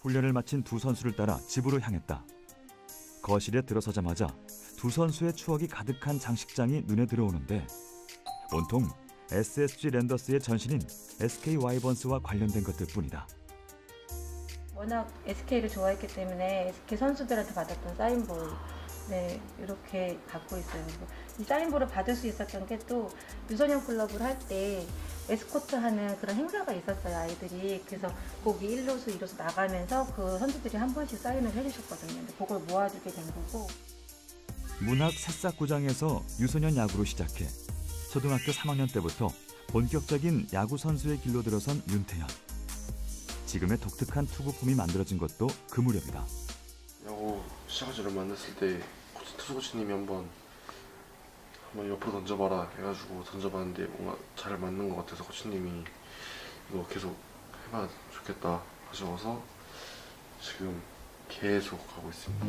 훈련을 마친 두 선수를 따라 집으로 향했다. 거실에 들어서자마자 두 선수의 추억이 가득한 장식장이 눈에 들어오는데 온통 SSG 랜더스의 전신인 SK 와이번스와 관련된 것들뿐이다. 워낙 SK를 좋아했기 때문에 SK 선수들한테 받았던 사인볼 네 이렇게 갖고 있어요. 이 사인볼을 받을 수 있었던 게 또 유소년 클럽을 할 때 에스코트 하는 그런 행사가 있었어요 아이들이 그래서 거기 1루수 2루수 나가면서 그 선수들이 한 번씩 사인을 해주셨거든요. 근데 그걸 모아주게 된 거고 문학 새싹구장에서 유소년 야구로 시작해 초등학교 3학년 때부터 본격적인 야구 선수의 길로 들어선 윤태현. 지금의 독특한 투구폼이 만들어진 것도 그 무렵이다. 야구 시작한 지 얼마 안 됐을 때 수 코치님이 한번 한번 옆으로 던져봐라 해가지고 던져봤는데 뭔가 잘 맞는 것 같아서 코치님이 이거 계속 해봐 좋겠다 하셔서 지금 계속 하고 있습니다.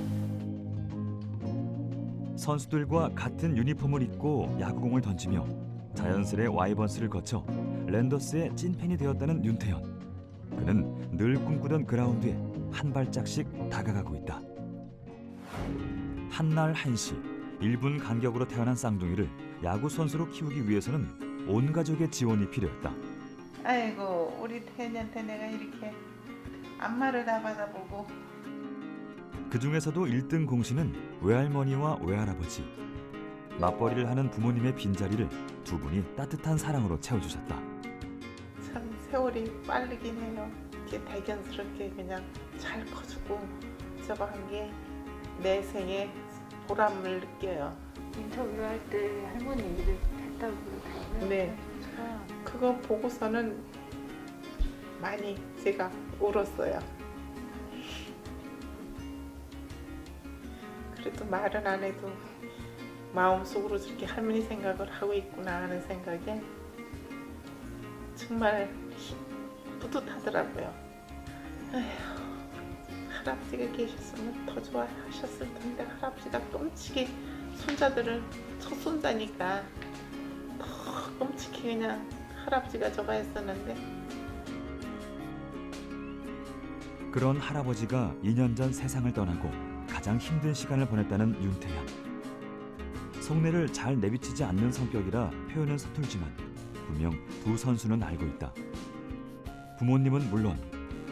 선수들과 같은 유니폼을 입고 야구공을 던지며 자연스레 와이번스를 거쳐 랜더스의 찐팬이 되었다는 윤태현. 그는 늘 꿈꾸던 그라운드에 한 발짝씩 다가가고 있다. 한날 한시 1분 간격으로 태어난 쌍둥이를 야구 선수로 키우기 위해서는 온 가족의 지원이 필요했다. 아이고 우리 태연이한테 내가 이렇게 안마를 다 받아보고 그 중에서도 1등 공신은 외할머니와 외할아버지. 맞벌이를 하는 부모님의 빈자리를 두 분이 따뜻한 사랑으로 채워주셨다. 참 세월이 빠르긴 해요. 이렇게 대견스럽게 그냥 잘 커주고 저거 한게 내 생에 보람을 느껴요. 인터뷰를 할때 할머니 일을 했다고 그러더라고요. 네. 그거 보고서는 많이 제가 울었어요. 그래도 말은 안 해도 마음속으로 저렇게 할머니 생각을 하고 있구나 하는 생각에 정말 뿌듯하더라고요. 에휴, 할아버지가 계셨으면 더 좋아하셨을 텐데 할아버지가 끔찍이 손자들을 첫 손자니까 더 끔찍히 그냥 할아버지가 저거 했었는데 그런 할아버지가 2년 전 세상을 떠나고 가장 힘든 시간을 보냈다는 윤태현. 속내를 잘 내비치지 않는 성격이라 표현은 서툴지만 분명 두 선수는 알고 있다. 부모님은 물론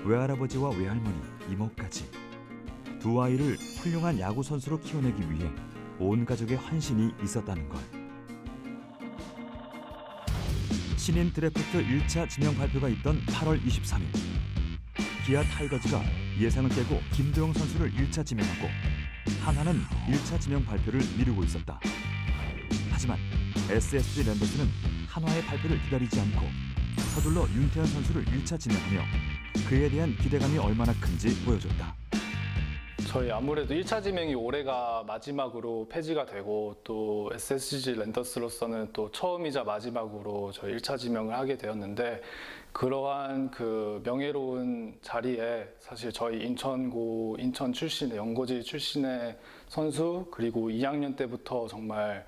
외할아버지와 외할머니, 이모까지 두 아이를 훌륭한 야구 선수로 키워내기 위해 온 가족의 헌신이 있었다는 걸. 신인 드래프트 1차 지명 발표가 있던 8월 23일. 기아 타이거즈가 예상을 깨고 김도영 선수를 1차 지명하고 한화는 1차 지명 발표를 미루고 있었다. 하지만 SSG 랜더스는 한화의 발표를 기다리지 않고 서둘러 윤태현 선수를 1차 지명하며 그에 대한 기대감이 얼마나 큰지 보여줬다. 저희 아무래도 1차 지명이 올해가 마지막으로 폐지가 되고 또 SSG 랜더스로서는 또 처음이자 마지막으로 저희 1차 지명을 하게 되었는데 그러한 그 명예로운 자리에 사실 저희 인천고 인천 출신의 연고지 출신의 선수 그리고 2학년 때부터 정말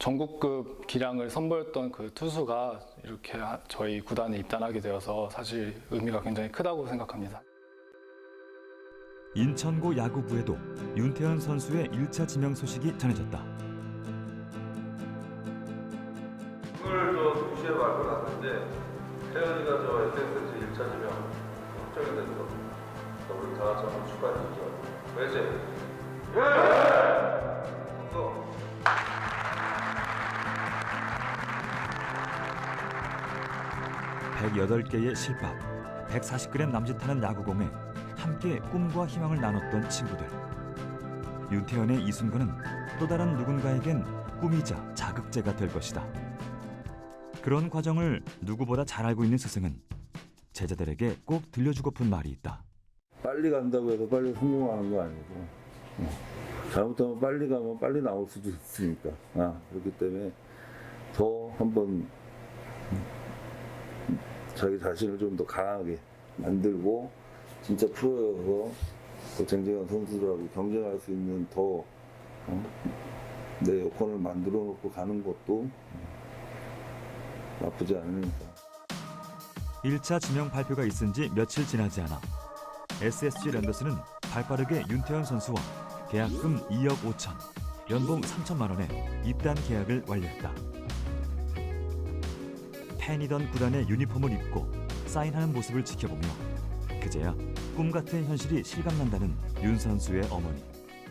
전국급 기량을 선보였던 그 투수가 이렇게 하- 저희 구단에 입단하게 되어서 사실 의미가 굉장히 크다고 생각합니다. 인천고 야구부에도 윤태현 선수의 1차 지명 소식이 전해졌다. 오늘 저 2시에 말고 났는데 태연이가 저 SSG 1차 지명 확정이 됐어. 우리 다 같이 한번 축하해주죠. 왜지? 예! 108개의 실밥, 140g 남짓하는 야구공에 함께 꿈과 희망을 나눴던 친구들. 윤태현의 이 순간은 또 다른 누군가에겐 꿈이자 자극제가 될 것이다. 그런 과정을 누구보다 잘 알고 있는 스승은 제자들에게 꼭 들려주고픈 말이 있다. 빨리 간다고 해서 빨리 성공하는 거 아니고 어. 잘못하면 빨리 가면 빨리 나올 수도 있으니까 아, 그렇기 때문에 더 한번 음, 자기 자신을 좀 더 강하게 만들고 진짜 프로여서 더 쟁쟁한 선수들하고 경쟁할 수 있는 더 어, 내 여건을 만들어 놓고 가는 것도 음, 나쁘지 않으니까 1차 지명 발표가 있은 지 며칠 지나지 않아 SSG 랜더스는 발빠르게 윤태현 선수와 계약금 2억 5천, 연봉 3천만 원에 입단 계약을 완료했다. 팬이던 구단의 유니폼을 입고 사인하는 모습을 지켜보며 그제야 꿈 같은 현실이 실감난다는 윤 선수의 어머니.